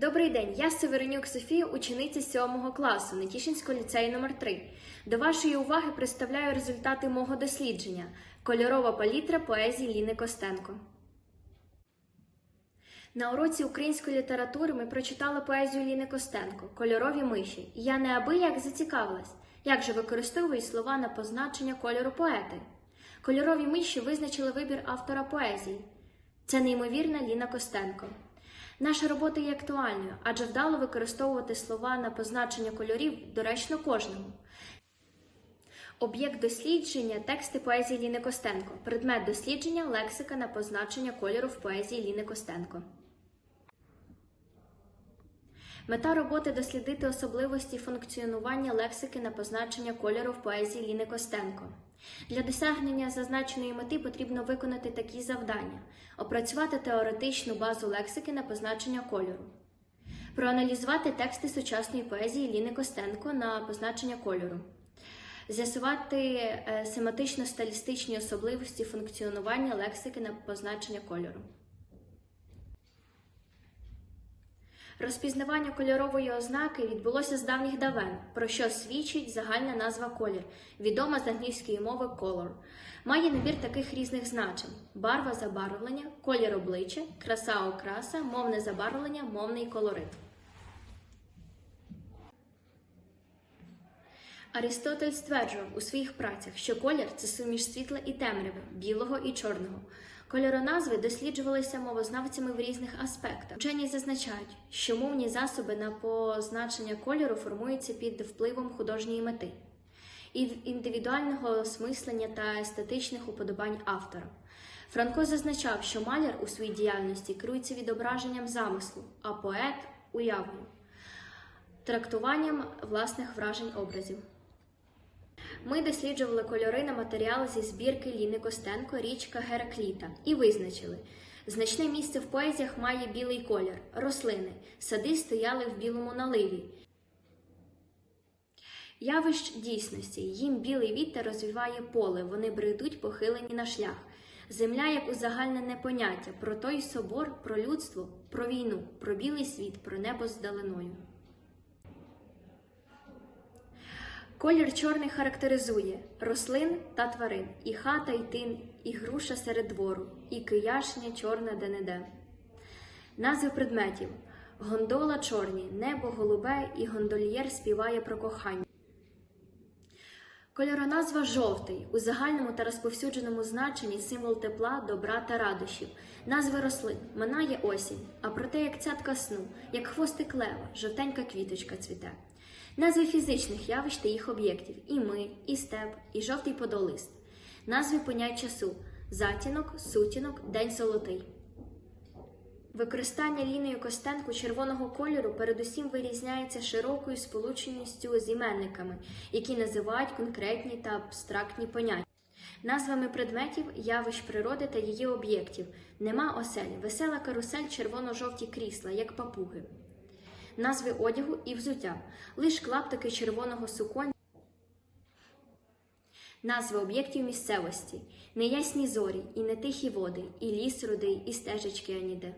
Добрий день, я Северенюк Софія, учениця 7 класу Нетішинського ліцею номер 3 До вашої уваги представляю результати мого дослідження Кольорова палітра поезії Ліни Костенко. На уроці української літератури ми прочитали поезію Ліни Костенко Кольорові миші. І я неабияк зацікавилась, як же використовують слова на позначення кольору поети. Кольорові миші визначили вибір автора поезії. Це неймовірна Ліна Костенко. Наша робота є актуальною, адже вдало використовувати слова на позначення кольорів доречно кожному. Об'єкт дослідження тексти поезії Ліни Костенко. Предмет дослідження лексика на позначення кольору в поезії Ліни Костенко. Мета роботи дослідити особливості функціонування лексики на позначення кольору в поезії Ліни Костенко. Для досягнення зазначеної мети потрібно виконати такі завдання: опрацювати теоретичну базу лексики на позначення кольору, проаналізувати тексти сучасної поезії Ліни Костенко на позначення кольору, з'ясувати е, семантично-стилістичні особливості функціонування лексики на позначення кольору. Розпізнавання кольорової ознаки відбулося з давніх давен, про що свідчить загальна назва колір, відома з англійської мови color. Має набір таких різних значень: барва забарвлення, колір обличчя, краса окраса, мовне забарвлення, мовний колорит. Арістотель стверджував у своїх працях, що колір це суміш світла і темряви, білого і чорного. Кольороназви досліджувалися мовознавцями в різних аспектах. Вчені зазначають, що мовні засоби на позначення кольору формуються під впливом художньої мети і індивідуального осмислення та естетичних уподобань автора. Франко зазначав, що маляр у своїй діяльності керується відображенням замислу, а поет уявою, трактуванням власних вражень образів. Ми досліджували кольори на матеріал зі збірки Ліни Костенко Річка Геракліта і визначили. Значне місце в поезіях має білий колір, рослини, сади стояли в білому наливі. Явищ дійсності, їм білий вітер розвиває поле, вони бредуть похилені на шлях. Земля як узагальнене поняття про той собор, про людство, про війну, про білий світ, про небо здаленою. Колір чорний характеризує рослин та тварин, і хата, і тин, і груша серед двору, і кияшня чорна де-не-де. Назви предметів гондола чорні, небо голубе, і гондольєр співає про кохання. Кольороназва жовтий у загальному та розповсюдженому значенні символ тепла, добра та радощів. Назви рослин минає осінь, а проте як цятка сну, як хвостик лева, жовтенька квіточка цвіте. Назви фізичних явищ та їх об'єктів і ми, і степ, і жовтий подолист. Назви понять часу затінок, сутінок, день золотий. Використання лінією Костенку червоного кольору передусім вирізняється широкою сполученістю з іменниками, які називають конкретні та абстрактні поняття. Назвами предметів, явищ природи та її об'єктів нема оселі, весела карусель, червоно-жовті крісла, як папуги, назви одягу і взуття, лиш клаптики червоного суконня. Назви об'єктів місцевості, неясні зорі, і не тихі води, і ліс рудий, і стежечки аніде.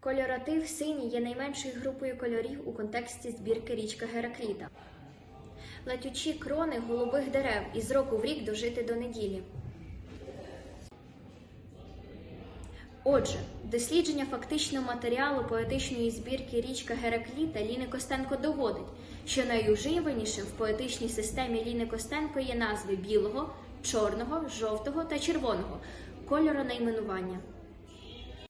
Кольоратив синій є найменшою групою кольорів у контексті збірки річка Геракліта. Летючі крони голубих дерев із року в рік дожити до неділі. Отже, дослідження фактичного матеріалу поетичної збірки річка Геракліта Ліни Костенко доводить, що найуживанішим в поетичній системі Ліни Костенко є назви білого, чорного, жовтого та червоного кольору найменування.